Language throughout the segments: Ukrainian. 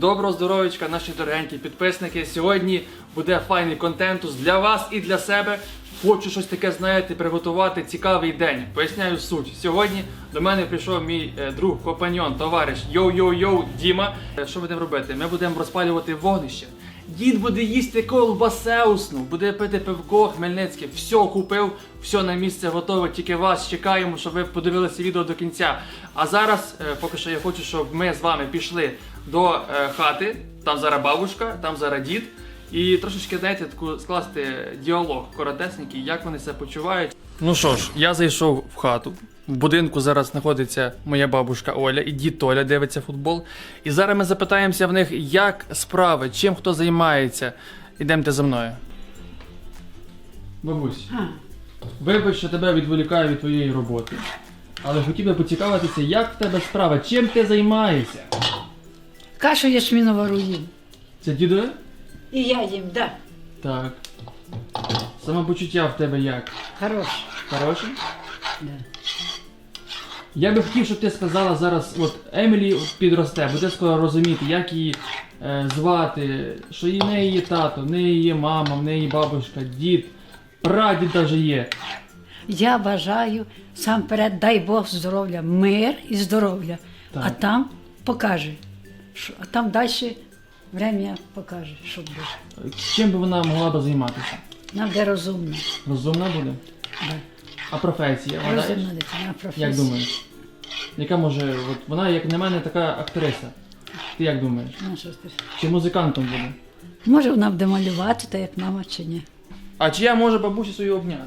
Доброго здоров'ячка, наші дорогенькі підписники. Сьогодні буде файний контентус для вас і для себе. Хочу щось таке, знаєте, приготувати цікавий день. Поясняю суть. Сьогодні до мене прийшов мій е, друг, компаньон, товариш Йоу-Йоу-Йоу Діма. Е, Що будемо робити? Ми будемо розпалювати вогнище. Дід буде їсти колбасеусну, буде пити пивко Хмельницьке. Все купив, все на місце готове. Тільки вас чекаємо, щоб ви подивилися відео до кінця. А зараз, е, поки що я хочу, щоб ми з вами пішли до е, хати. Там зараз бабушка, там зараз дід. І трошечки, знаєте, таку скласти діалог коротесенький, як вони себе почувають. Ну що ж, я зайшов в хату. В будинку зараз знаходиться моя бабушка Оля і дід Толя дивиться футбол. І зараз ми запитаємося в них, як справи, чим хто займається. Ідемте за мною. Бабусь, вибач, що тебе відволікаю від твоєї роботи. Але хотів би поцікавитися, як в тебе справа, чим ти займаєшся? Кашу ячмінову їм. Це дідове? І я їм, да. Так. Самопочуття в тебе як? Хорош. Хороше? Да. Я би хотів, щоб ти сказала зараз, от Емілі підросте, буде скоро розуміти, як її е, звати, що і в неї є тато, в неї є мама, в неї бабушка, дід, прадід даже є. Я бажаю сам перед, дай Бог здоров'я, мир і здоров'я. Так. А там покаже. А там далі время покаже, що буде. Чим би вона могла би займатися? Нам де розумно. Розумна буде? Да. А професія? Вона Розумна дитина професія. як думаєш? Яка може, от вона, як на мене, така актриса. Ти як думаєш? Ну, що ти? Чи музикантом буде? Може вона буде малювати, та як мама чи ні. А чи я можу бабусю свою обняти?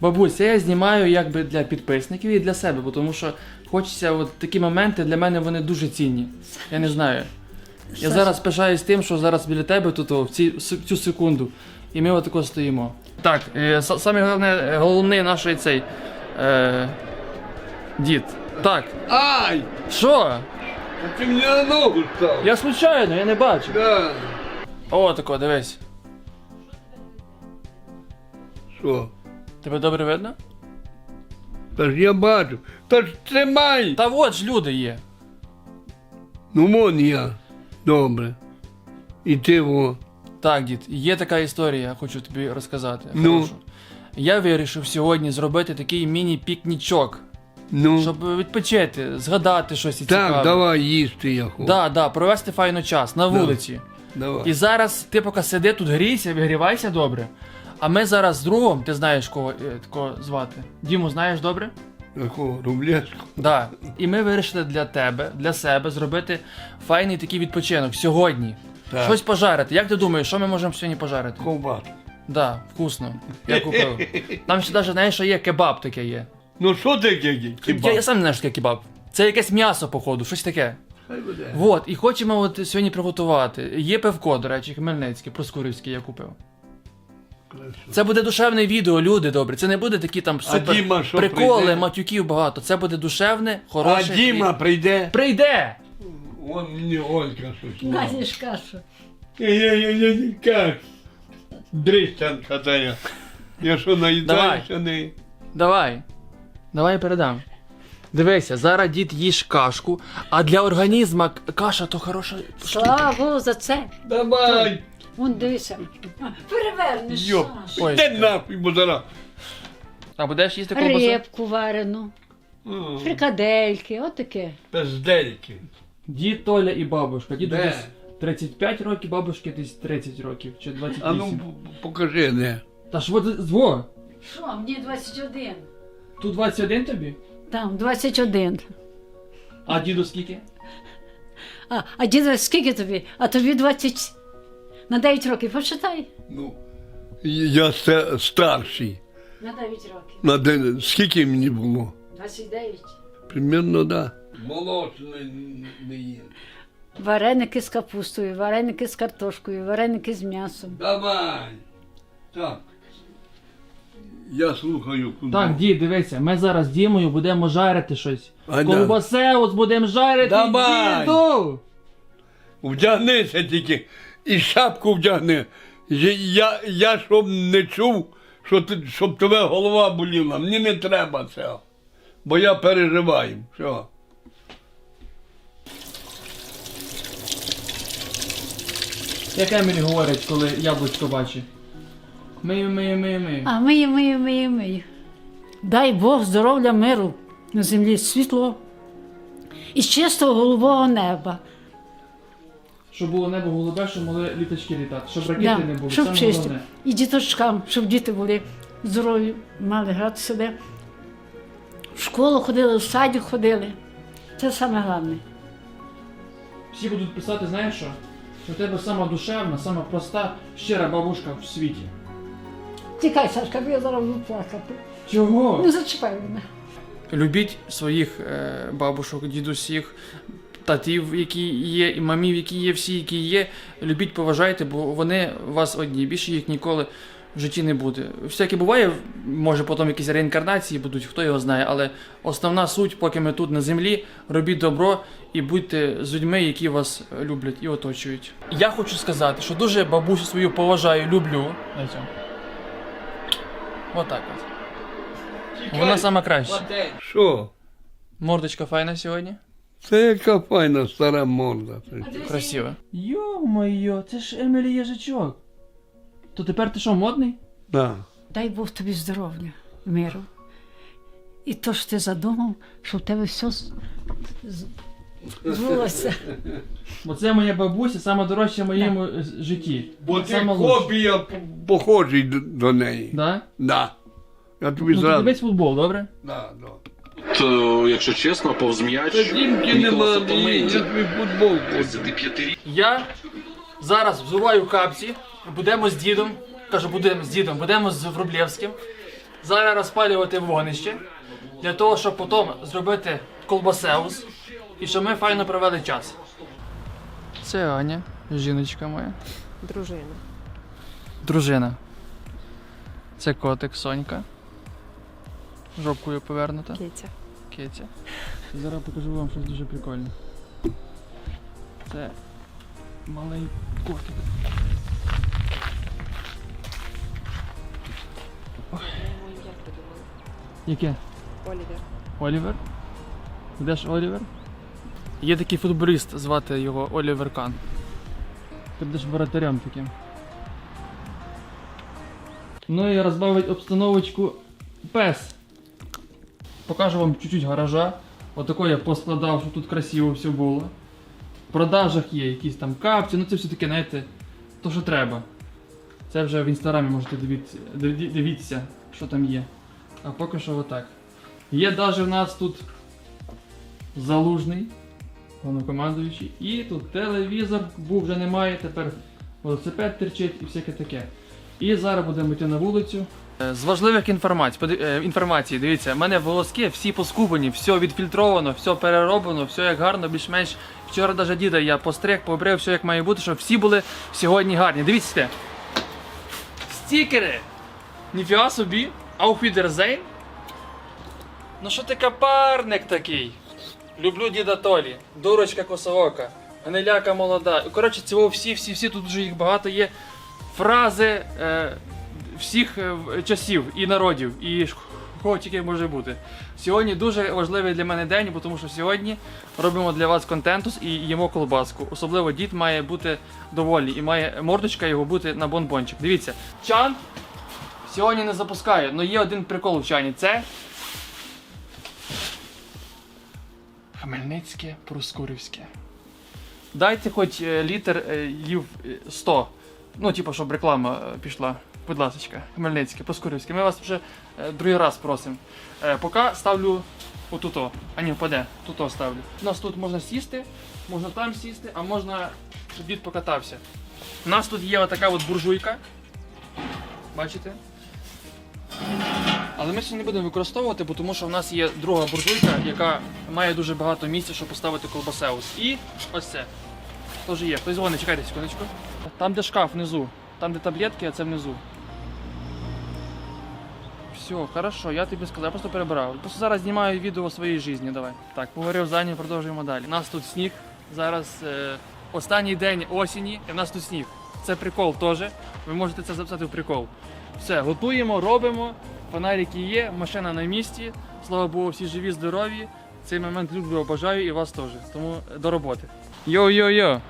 Бабуся, я знімаю якби для підписників і для себе, бо тому що хочеться от такі моменти для мене вони дуже цінні. Я не знаю. Я зараз пишаюсь тим, що зараз біля тебе тут о, в, ці, в цю секунду. І ми отако стоїмо. Так, е, с- саме головне, е, головний наш цей. Е, дід. Так. Ай! Що? А ти мені на ногу став. Я случайно, я не бачив. Да. О, тако, дивись. Що? Тебе добре видно? Та ж я бачу. Та ж тримай. Та от ж люди є. Ну вон я. Добре. І ти во. Так, дід, є така історія, хочу тобі розказати. Ну. хорошу. Я вирішив сьогодні зробити такий міні-пікнічок, Ну. щоб відпочити, згадати щось і так, давай їсти я хочу. Да, да, провести файно час на вулиці. Давай. І зараз ти поки сиди тут грійся, вигрівайся добре. А ми зараз з другом, ти знаєш кого е, такого звати? Діму, знаєш добре? Якого рублешку. Да. І ми вирішили для тебе, для себе зробити файний такий відпочинок сьогодні. Так. Щось пожарити. Як ти думаєш, що ми можемо сьогодні пожарити? Ковбасу. Да, вкусно. Я купив. Там ще навіть знаєш, що є кебаб таке є. Ну що таке? Я, Кебаб? я сам не знаю, що таке кебаб. Це якесь м'ясо, походу, щось таке. Хай буде. Вот, і хочемо от сьогодні приготувати. Є пивко, до речі, хмельницьке, проскурівське я купив. Це буде душевне відео, люди добрі. Це не буде такі там супер Діма що приколи, прийде? матюків багато. Це буде душевне, А хороше. Діма і- прийде. прийде! Вон мені Олька щось. мала. Кашу. Я не кажу. Дрищанка та я. Я що наїдаюся не. Давай. Давай я передам. Дивися, зараз дід їж кашку, а для організма каша то хороша. Слава Богу за це. Давай. Вон дивися. А, Перевернеш. Йоп. Саша. Ой. Де нахуй, бо. А будеш їсти ковбасу? Рибку варену, фрикадельки, отаке. Пиздельки. Дід Толя і бабушка. Діду Де? десь 35 років, бабушки десь 30 років чи 28. А ну п- покажи, не. Та ж от зво. Що, мені 21. Тут 21 тобі? Там 21. А діду скільки? А, а діда, скільки тобі? А тобі 20. На 9 років, почитай. Ну. Я ста- старший. На 9 років. На день. Скільки мені було? 29. Примірно, да. Молочне не їм. Вареники з капустою, вареники з картошкою, вареники з м'ясом. Давай. Так. Я слухаю куди. Так, дід, дивися, ми зараз з Дімою будемо жарити щось. А, да. Ковбасеус будемо жарити. Давай. Діду! Вдягнися тільки і шапку вдягни. Я я щоб не чув, що ти, щоб тебе голова боліла. Мені не треба цього, бо я переживаю. Все. Як Еміль говорить, коли яблучко бачить. Мию, мию, мию, мию. А мию, мию, мию, мию. Дай Бог здоров'я миру на землі, світло і з чистого голубого неба. Щоб було небо голубе, щоб могли літачки літати, щоб ракети Да, не було. щоб Саме чисто. головне. І діточкам, щоб діти були здорові, мали гратися де. В школу ходили, в садик ходили. Це саме головне. Всі будуть писати, знаєш що? Що в тебе сама душевна, сама проста, щира бабушка в світі. Тікай, Сашка, бо я зараз буду плакати. Чого? Не зачіпай мене. Любіть своїх е, бабушок, дідусів, татів, які є, і мамів, які є, всі, які є. Любіть, поважайте, бо вони вас одні. Більше їх ніколи в житті не буде. Всяке буває, може потім якісь реінкарнації будуть, хто його знає, але основна суть, поки ми тут на землі, робіть добро і будьте з людьми, які вас люблять і оточують. Я хочу сказати, що дуже бабусю свою поважаю, люблю. Отак от. Вона сама краща. Що? Мордочка файна сьогодні. Це яка файна стара морда. Красиво. Йо-моє, це ж Емілі Єжичок. То тепер ти що, модний? Да. Дай Бог тобі здоров'я, миру. І то ж ти задумав, що в тебе все з- з- збулося. Бо це моя бабуся, сама дорожча в моєму е, житті. Бо ти Сама лучша. копія п- похожий д- до неї. Да? Да. Я тобі Ну ти зразу. дивись футбол, добре? Да, да. То, якщо чесно, повз м'яч Ніколаса. 35 Я зараз взуваю капці, будемо з дідом, кажу, будемо з дідом, будемо з Врублєвським. Зараз розпалювати вогнище для того, щоб потім зробити колбасеус і щоб ми файно провели час. Це Аня, жіночка моя. Дружина. Дружина. Це котик Сонька. Жопкою повернута. Кітя. Кетя. Зараз покажу вам щось дуже прикольне. Це малий котик. Яке? Олівер. Олівер? Де ж Олівер? Є такий футболіст, звати його Олівер Кан. Ти будеш воротарем таким. Ну і розбавить обстановочку пес. Покажу вам чуть-чуть гаража. Отако я поскладав, щоб тут красиво все було. В продажах є якісь там капці, ну це все таке, знаєте, то що треба. Це вже в інстаграмі можете дивіться, дивіться, що там є. А поки що отак. Є навіть в нас тут залужний, головнокомандуючий, і тут телевізор був вже немає, тепер велосипед терчить і всяке таке. І зараз будемо йти на вулицю. Е, З важливих інформацій, е, інформації, дивіться, в мене волоски всі поскубані, все відфільтровано, все перероблено, все як гарно, більш-менш. Вчора навіть діда я постриг, побрив, все як має бути, щоб всі були сьогодні гарні. Дивіться. Стікери! Ніфіга собі! Ауфідерзейн? Ну що ти капарник такий? Люблю діда Толі, дурочка косоока, гниляка молода. Коротше, цього всі, всі, всі тут вже їх багато є. Фрази е, всіх е, часів і народів, і кого тільки може бути. Сьогодні дуже важливий для мене день, тому що сьогодні робимо для вас контентус і їмо колбаску. Особливо дід має бути довольний і має мордочка його бути на бонбончик. Дивіться, чан сьогодні не запускаю, але є один прикол в чані. Це Хмельницьке Проскурівське. Дайте хоч е, літр е, е, 100. Ну, типу, щоб реклама пішла. Будь ласка, Хмельницьке, Проскурівське. Ми вас вже е, другий раз просимо. Е, поки ставлю отуто. А ні, впаде. Туто ставлю. У нас тут можна сісти, можна там сісти, а можна, щоб дід покатався. У нас тут є отака от буржуйка. Бачите? Але ми сьогодні не будемо використовувати, бо тому що в нас є друга буржуйка, яка має дуже багато місця, щоб поставити колбасеус. І ось це. Теж є. Хтось дзвонить, чекайте секундочку. Там, де шкаф внизу. Там, де таблетки, а це внизу. Все, хорошо, я тобі сказав, я просто перебирав. Просто зараз знімаю відео своєї житті, давай. Так, поговорив за ним, продовжуємо далі. У нас тут сніг. Зараз е, останній день осені, і в нас тут сніг. Це прикол теж. Ви можете це записати в прикол. Все, готуємо, робимо. Фонарики є, машина на місці. Слава Богу, всі живі, здорові. Цей момент люблю, обожаю і вас теж. Тому до роботи. Йо-йо-йо.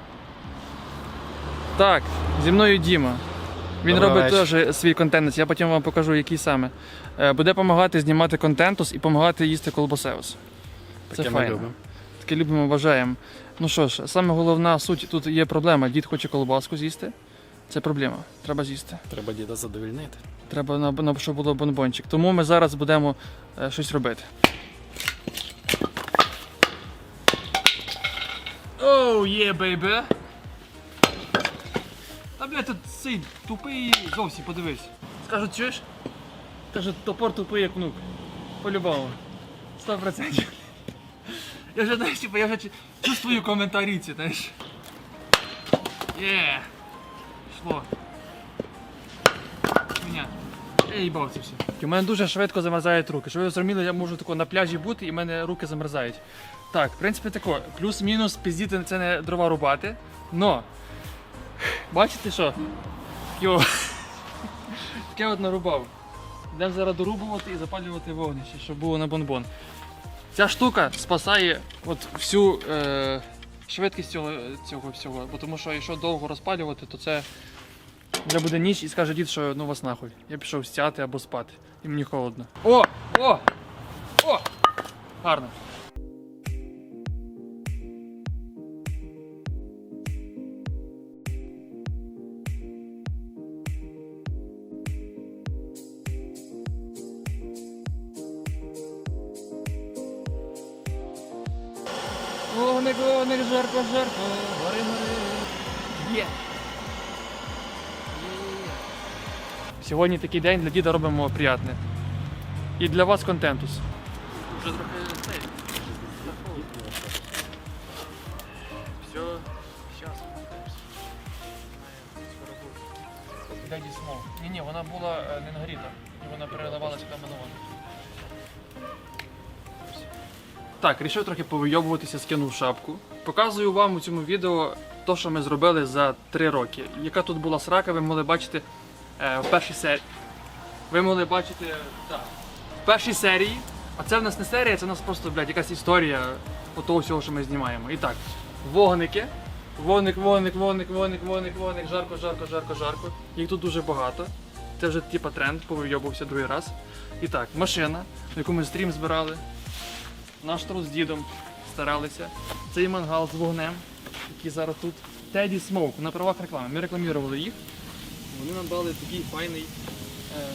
Так, зі мною Діма. Він Добрий робить теж свій контент, я потім вам покажу, який саме. Е, Буде допомагати знімати контентус і допомагати їсти колбасеус. Це Таке ми файно. любимо. Таке любимо, вважаємо. Ну що ж, саме головна суть тут є проблема. Дід хоче колбаску з'їсти. Це проблема. Треба з'їсти. Треба діда задовільнити. Треба на, на щоб було бонбончик. Тому ми зараз будемо е, щось робити. Оу, є, бейбе! Та блядь, тут цей тупий зовсім подивись. Скажуть, чуєш? Кажуть, топор тупий як внук. По-любому. Сто процентів. Я вже, знаєш, типу, я вже чувствую коментарі ці, знаєш. Є. Шло. Меня. Я їбав це все. У мене дуже швидко замерзають руки. Щоб ви зрозуміли, я можу тако на пляжі бути і в мене руки замерзають. Так, в принципі, тако, плюс-мінус піздіти це не дрова рубати. Но. Бачите що? Йо. Таке от нарубав. Йдемо зараз дорубувати і запалювати вогнище, щоб було на бонбон. Ця штука спасає от всю е, швидкість цього, цього всього. Бо тому що якщо довго розпалювати, то це вже буде ніч і скаже дід, що ну вас нахуй. Я пішов стяти або спати. І мені холодно. О! О! О! Гарно. Вогник, вогник, жарко, жарко, гори, гори. Є. Сьогодні такий день для діда робимо приятне. І для вас контентус. Вже трохи цей. Все, зараз. Дяді Смол. Ні, ні, вона була е, не нагріта. І вона переливалася там на воду. Так, рішив трохи повийобуватися, скинув шапку. Показую вам у цьому відео те, що ми зробили за 3 роки. Яка тут була срака, ви могли бачити е, в першій серії. Ви могли бачити так, в першій серії. А це в нас не серія, це в нас просто блядь, якась історія того всього, що ми знімаємо. І так, вогники. Вогник, вогник, вогник, вогник, вогник, вогник, жарко, жарко, жарко, жарко. Їх тут дуже багато. Це вже типа тренд, повийобувався другий раз. І так, машина, на яку ми стрім збирали. Наш трус з дідом старалися. Цей мангал з вогнем, який зараз тут. Теді Смоук на правах реклами. Ми рекламували їх. Вони нам дали такий файний е,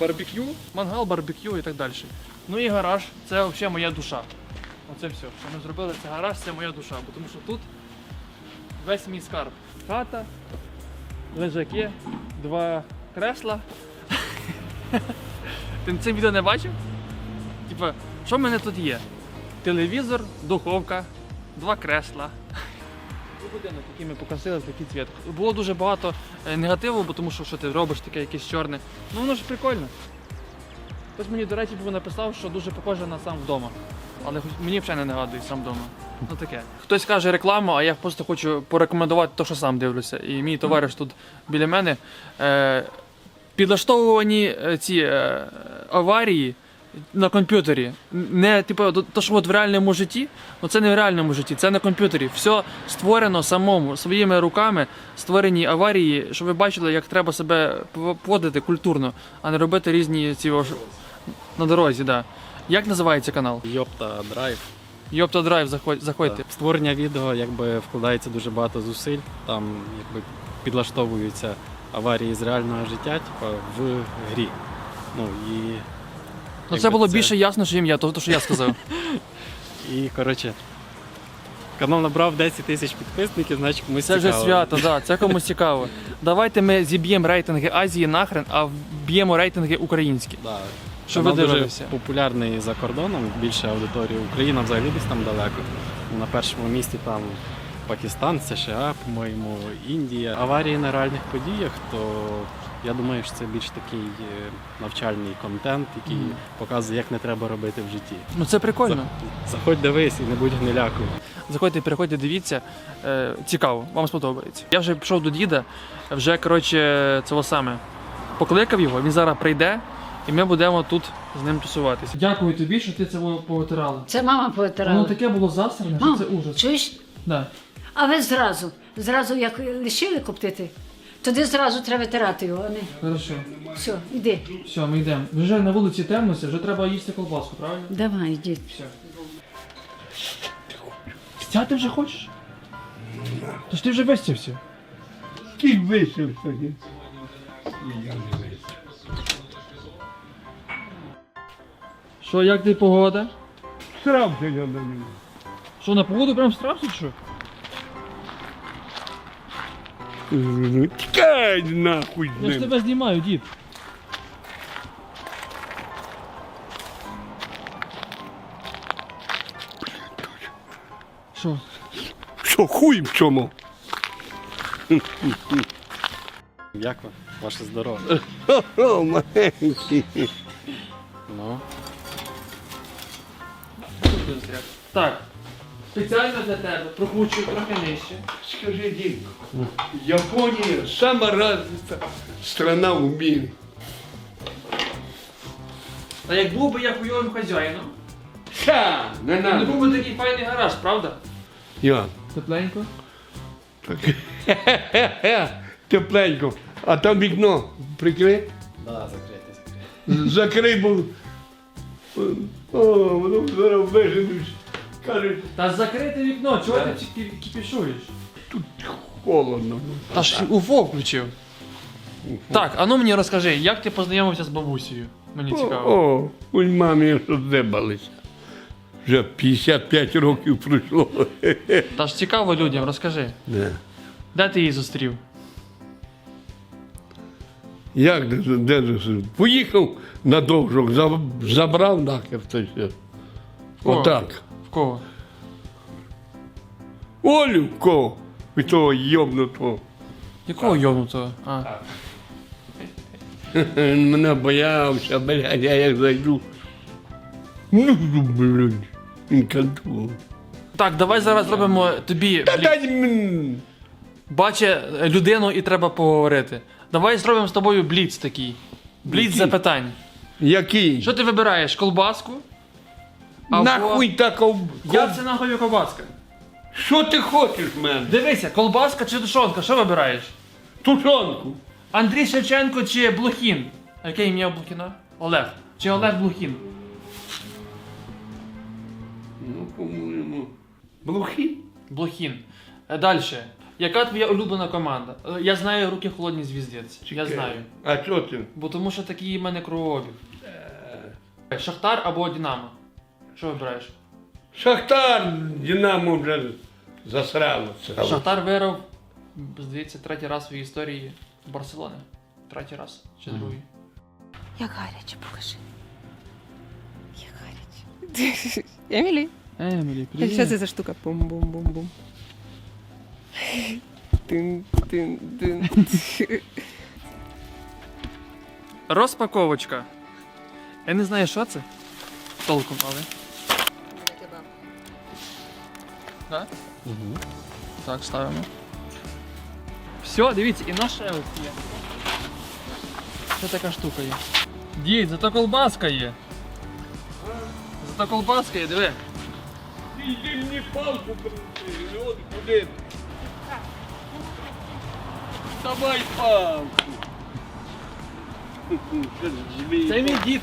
барбекю, мангал, барбекю і так далі. Ну і гараж це взагалі моя душа. Оце все. Що ми зробили, це гараж, це моя душа. Бо тому що тут весь мій скарб. Хата, лежаки, два кресла. Ти це відео не бачив? Типа, що в мене тут є? Телевізор, духовка, два кресла. Будинок, який ми покрасили в такий цвіт. Було дуже багато е, негативу, бо тому що що ти робиш таке якесь чорне. Ну воно ж прикольно. Хтось мені, до речі, був написав, що дуже похоже на сам вдома. Але мені взагалі не нагадує сам вдома. Ну таке. Хтось каже рекламу, а я просто хочу порекомендувати те, що сам дивлюся. І мій товариш тут біля мене. Е, підлаштовувані е, ці е, аварії на комп'ютері. Не типу, то- що от в реальному житті, ну це не в реальному житті, це на комп'ютері. Все створено самому, своїми руками, створені аварії, щоб ви бачили, як треба себе поводити культурно, а не робити різні ці на дорозі. Да. Як називається канал? Йопта драйв. Йопта Драйв, заходь, заходьте. В створення відео якби вкладається дуже багато зусиль. Там якби підлаштовуються аварії з реального життя, типу, в грі. Ну і. Ну якби це було більше ясно, що ім'я, то, то що я сказав. І коротше. Канал набрав 10 тисяч підписників, значить комусь Це вже цікаво. свято, да, це комусь цікаво. Давайте ми зіб'ємо рейтинги Азії нахрен, а вб'ємо рейтинги українські. Да. Канал ви дуже дивилися. популярний за кордоном, більше аудиторії Україна взагалі десь там далеко. На першому місці там Пакистан, США, по-моєму, Індія. Аварії на реальних подіях, то я думаю, що це більш такий е, навчальний контент, який Мгм. показує, як не треба робити в житті. Ну це прикольно. Заходь дивись і не будь гнилякою. Заходьте, переходьте, дивіться. Е, цікаво, вам сподобається. Я вже пішов до діда, вже коротше, цього саме. Покликав його, він зараз прийде, і ми будемо тут з ним тусуватися. Дякую тобі, що ти це повитирала. Це мама повитирала. таке було засране, Мам, ужас. чуєш? Да. А ви зразу, зразу як лишили коптити, тоді зразу треба витирати його. а не- Хорошо. Все, іди. Все, ми йдемо. Вже на вулиці темнося, вже треба їсти колбаску, правильно? Давай, йдіть. Все. Стяти вже хочеш? Тож ти вже вистівся. Кінь вийшов сьогодні. Що, як ти погода? Срався я на нього. Що, на погоду прям стрався, чи що? Тікай нахуй з Я ж ним. тебе знімаю, дід. Що? Що хуй в чому? Як ви? Ваше здоров'я? О, маленький. Ну, Так. Спеціально для тебе прокручую трохи нижче. Скажи, Дімко, Японія сама развита страна в мірі. А як був би я хуйовим хазяїном, Ша, не то не надо. був би такий файний гараж, правда? Я. Тепленько. Так. Тепленько. А там вікно прикрий. да, закрийте, закрийте. Закрий, бо. О, воно зараз виженуть. Кажуть, Та закрите вікно, чого ти кі- кіпішуєш? тут холодно. Та ж УФО включив. Так, а ну мені розкажи, як ти познайомився з бабусею? Мені цікаво. О, ой, мамі що здебалися. Вже 55 років пройшло. Та ж цікаво людям, розкажи. Не. Де ти її зустрів? Як де, де, де Поїхав на довжок, забрав нахер це все. Кого? Отак. В кого? Олю кого? Від того йобнутого. Якого йовнутого? А. Мене боявся, блядь, я як зайду. Ну, блядь, він. Так, давай зараз зробимо тобі Та блі- дай мені. баче людину і треба поговорити. Давай зробимо з тобою бліц такий. Бліц Який? запитань. Який? Що ти вибираєш? Колбаску? Або- Нахуй таков. Як це нахуй колбаска? Що ти хочеш в мене? Дивися, колбаска чи тушонка, що вибираєш? Тушонку. Андрій Шевченко чи Блохін? А Яке ім'я у Блохіна? Олег. Чи Олег Блохін? Ну, по-моєму. Блохи? Блохін. Далі. Яка твоя улюблена команда? Е, Я знаю руки холодні звіздець. Я знаю. А що ти? Бо тому що такий в мене кровообіг. Е, Шахтар або Динамо? Що вибираєш? Шахтар, Динамо вже засралося. Шахтар виграв, здається, третій раз в історії Барселони. Третій раз чи другий. Як гаряче, покажи. Як гаряче. Емілі. Емілі, Що це за штука? Бум-бум-бум-бум. Тин, тин, тин. Розпаковочка. Я не знаю, що це. Толком, але. Да? Угу. Так, ставимо. Все, дивіться, і наша ось є. Що така штука є? Дід, зато колбаска є. Зато колбаска є, диви. Іди мені палку принеси, от куди. Давай палку. Це мій дід.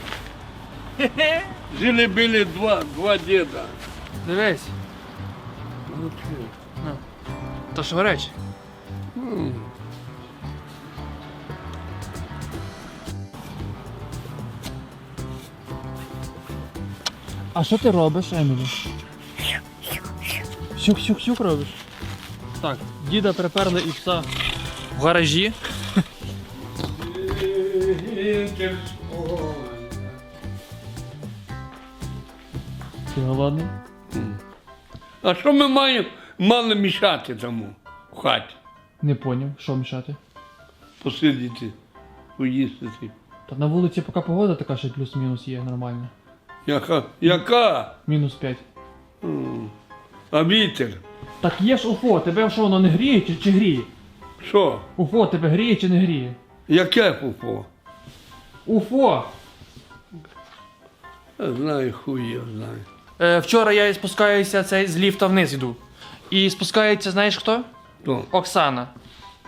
Жили були два, два діда. Дивись. То що речі? А що ти робиш, Емілі? Сюк-сюк-сюк робиш? Так, діда приперли і пса в гаражі. Ти голодний? А що ми маємо мало мішати тому в хаті? Не поняв, що мішати. Посидіти, поїсти. Та на вулиці поки погода така, що плюс-мінус є нормально. Яка? Яка? Мінус 5. А вітер? Так є ж УФО, тебе що воно не гріє чи, чи гріє? Що? УФО тебе гріє чи не гріє? Яке пупо? УФО! Я знаю, хуй я знаю. Е, вчора я спускаюся цей з ліфта вниз іду. І спускається, знаєш хто? То. Оксана.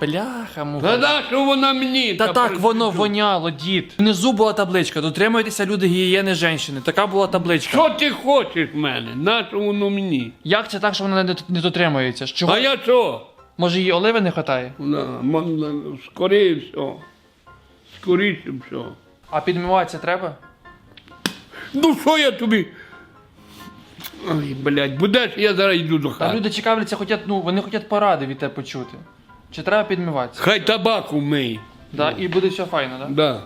Бляха, муха. Та що вона мені? Та так, воно воняло, дід. Внизу була табличка. Дотримуйтеся люди гігієни жінки. Така була табличка. Що ти хочеш в мене? На що воно мені? Як це так, що вона не, не дотримується? З Чого? А я що? Може їй оливи не вистачає? Вона, м- скоріше все. Скоріше все. А підмиватися треба? Ну що я тобі? Ой, блядь, будеш, я зараз йду до Та хати. люди цікавляться, хотять, ну, вони хочуть поради від тебе почути. Чи треба підмиватися? Хай табаку мий. Да, і буде все файно, да? Да.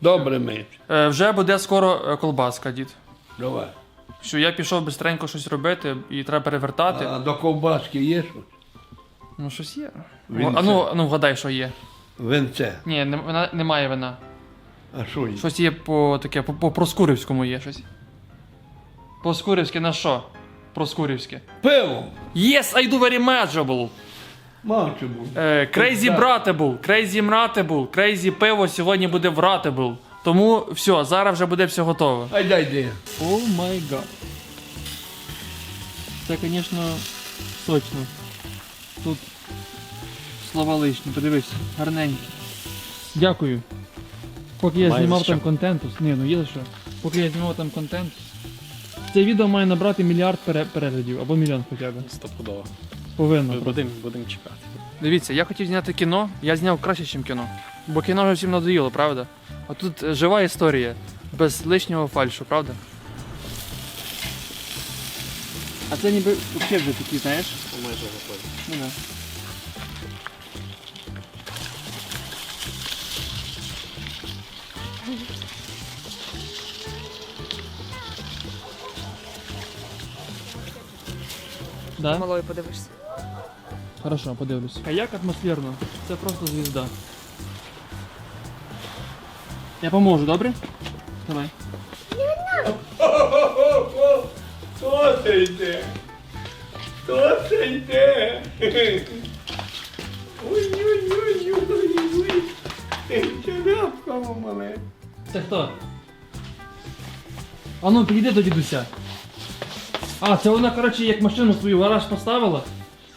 Добре мий. Е, вже буде скоро е, колбаска, дід. Давай. Що я пішов бистренько щось робити і треба перевертати. А до ковбаски є щось? Ну, щось є. Вінце. А ну, ну вгадай, що є. Венце. Ні, не, вона, немає вина. А що є? Щось є по таке, по, по Проскурівському є щось. Проскурівське на що? Проскурівське. Пиво. Yes, I do very manageable. Мавче був. Е, crazy bratable, crazy mratable, crazy пиво сьогодні буде вратable. Тому все, зараз вже буде все готово. Ай дай де. О май гад. Це, звісно, сочно. Тут слова лишні, подивись, гарненькі. Дякую. Поки я Має знімав за що. там контенту. Ні, ну є за що. Поки я знімав там контент. Це відео має набрати мільярд пере- переглядів або мільйон хоча б. Стопудово. Повинно. Будемо будем чекати. Дивіться, я хотів зняти кіно, я зняв краще, ніж кіно. Бо кіно вже всім надоїло, правда? А тут е, жива історія, без лишнього фальшу, правда? А це ніби взагалі вже такі, знаєш? Майже готові. Ну да. Да? Малою подивишся. Хорошо, подивлюсь. А як атмосферно? Це просто звізда. Я поможу, добре? Давай. Хто це йде? Хто це йде? Ой-ой-ой-ой-ой. Черепка мале. Це хто? А ну, підійди до дідуся. А, це вона, коротше, як машину свою в гараж поставила.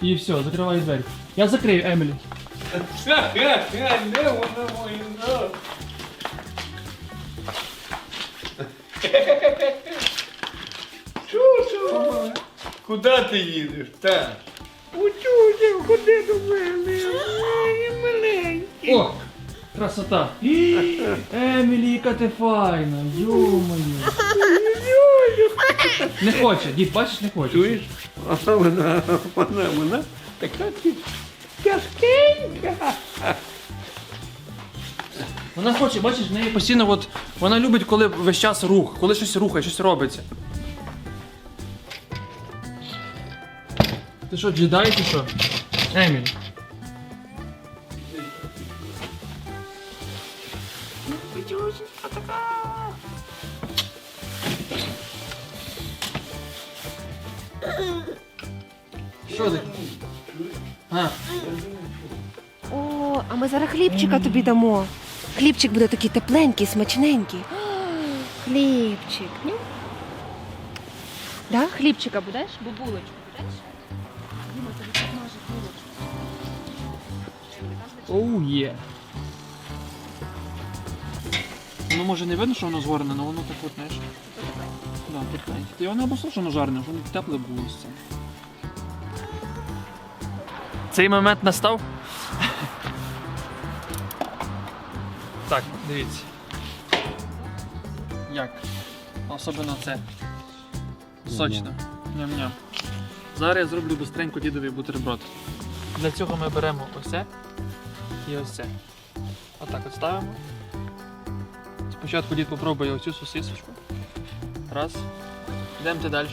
І все, закривай двері. Я закрию, Емілі. Вона? Куди ти їдеш? Так. Учуся, ходи до мене. Ой, маленький. О! Красота! Емілі, яка ти файна! Йо-моє! Не хоче, дід, бачиш, не хоче. Чуєш? А вона, вона, вона така тяжкенька. Вона хоче, бачиш, в неї постійно от, вона любить, коли весь час рух, коли щось рухає, щось робиться. Ти що, джедай чи що? Емілі. Тобі дамо. Хлібчик буде такий тепленький, смачненький. Хлібчик. Ну? Да? Хлібчика будеш? Бабулочку будеш? оу є. Ну може не видно, що воно згорене, але воно так от, знаєш. Да. Ти воно або що воно жарне, воно тепле було з цим. Цей момент настав. Так, дивіться. Як? Особливо це. Сочно. Ням-ням. Зараз я зроблю бистренько дідовий бутерброд. Для цього ми беремо ось і ось це. Отак от ставимо. Спочатку дід попробує оцю сосисочку. Раз. Йдемте далі.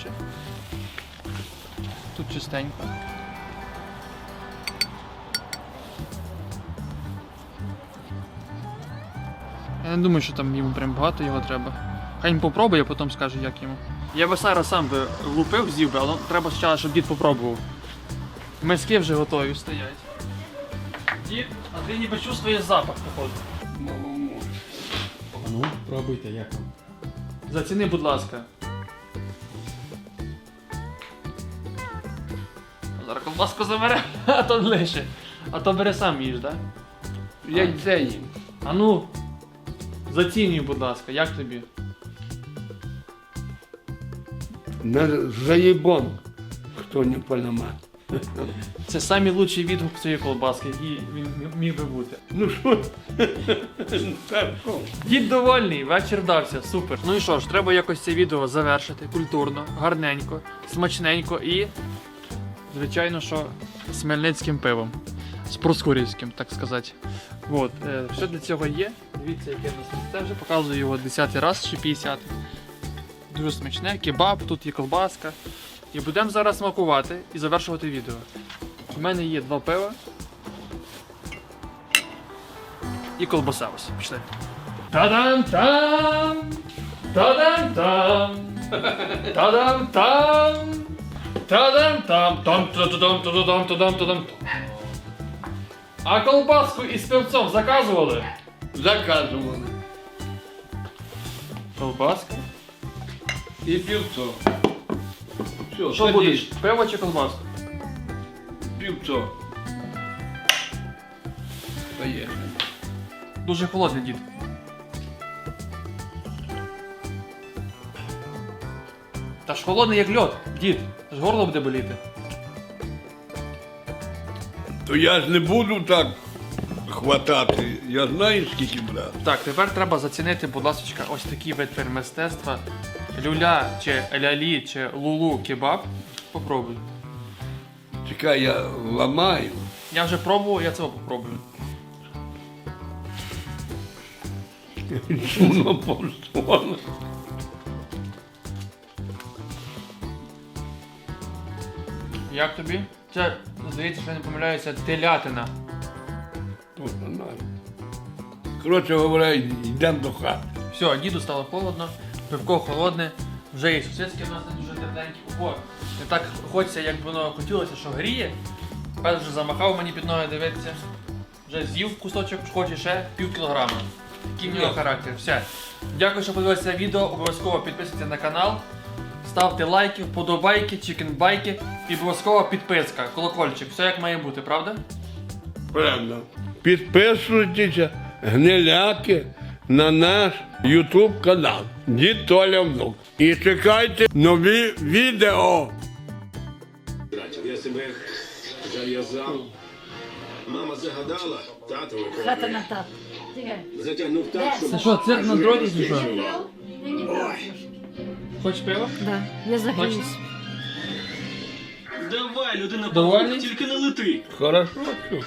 Тут чистенько. Я не думаю, що там йому прям багато його треба. Хай він попробує, а потім скаже, як йому. Я би зараз сам би лупив, з'їв би, але треба спочатку, щоб дід попробував. Миски вже готові стоять. Дід, а ти ніби чувствуєш запах, походу. Ну, пробуйте, як вам. Заціни, будь ласка. Ласко забере, а то лише. А то бери сам їж, так? Я й це їм. А ну, зацінюй, будь ласка, як тобі? На заєбон, хто не поламає. Це самий лучший відгук цієї колбаски, який він міг би бути. Ну що? Дід довольний, вечір вдався, супер. Ну і що ж, треба якось це відео завершити культурно, гарненько, смачненько і, звичайно, що з хмельницьким пивом. З проскурівським, так сказати. От, е, що для цього є? Дивіться, яке в нас вже показую його 10 раз чи 50. Дуже смачне, кебаб, тут є колбаска. І будемо зараз смакувати і завершувати відео. У мене є два пива. І колбаса ось. Пішли. Та-дам-там! Та-дам-там! Та-дам-там! Та-дам-там! Там-та-та-дам, та-дам, та-дам. А колбаску із пивцом заказували? Заказували. Колбаска? І півцо. Все, Що будеш? Пиво чи колбаску? Півцо. Поїхали. Дуже холодний дід. Та ж холодний як льод, дід. Ж горло буде боліти. То я ж не буду так хватати. Я знаю, скільки брати. Так, тепер треба зацінити, будь ласка, ось такий вид мистецтва. Люля чи лялі чи лулу кебаб. Попробуй. Чекай, я ламаю. Я вже пробував, я цього попробую. Воно повстало. Як тобі? Це, здається, що я не помиляюся, телятина. Тут нормально. Коротше говоря, йдемо до хати. Все, діду стало холодно, пивко холодне, вже є сусідські в нас не дуже тепленькі. Ого, не так хочеться, як воно хотілося, що гріє. Пес вже замахав мені під ноги дивитися. Вже з'їв кусочок, хоче ще пів кілограма. Такий в нього характер. Все. Дякую, що подивилися відео. Обов'язково підписуйтесь на канал. Ставте лайки, вподобайки, чікенбайки і обов'язково підписка, колокольчик. Все як має бути, правда? Правда. Підписуйтеся, гниляки, на наш YouTube канал. Дід Толя Внук. І чекайте нові відео. Я себе зав'язав. Мама загадала, татові Хата на тат. затягнув так, щоб Це що, цирк на дроті чи що? Хочеш пиво? Да, я загріюсь. давай, людина Довольний? тільки не лети. Хорошо.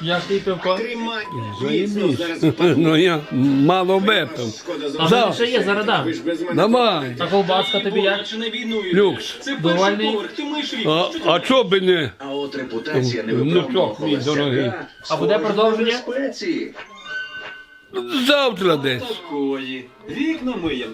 Як ти пивко? Тримай. Міцно. Ну я мало випив. Шкода А за вже ще є, зараз дам. ж без мене. Давай. А колбаска тобі як? Не? Люкс. Це Довольний? перший поверх, ти маєш. А, а чо би не? А от репутація Ну, невиправного чок, мій дорогий. холостяка А буде схожа продовження? на спеції. Завтра десь. Такої. Вікна миєм.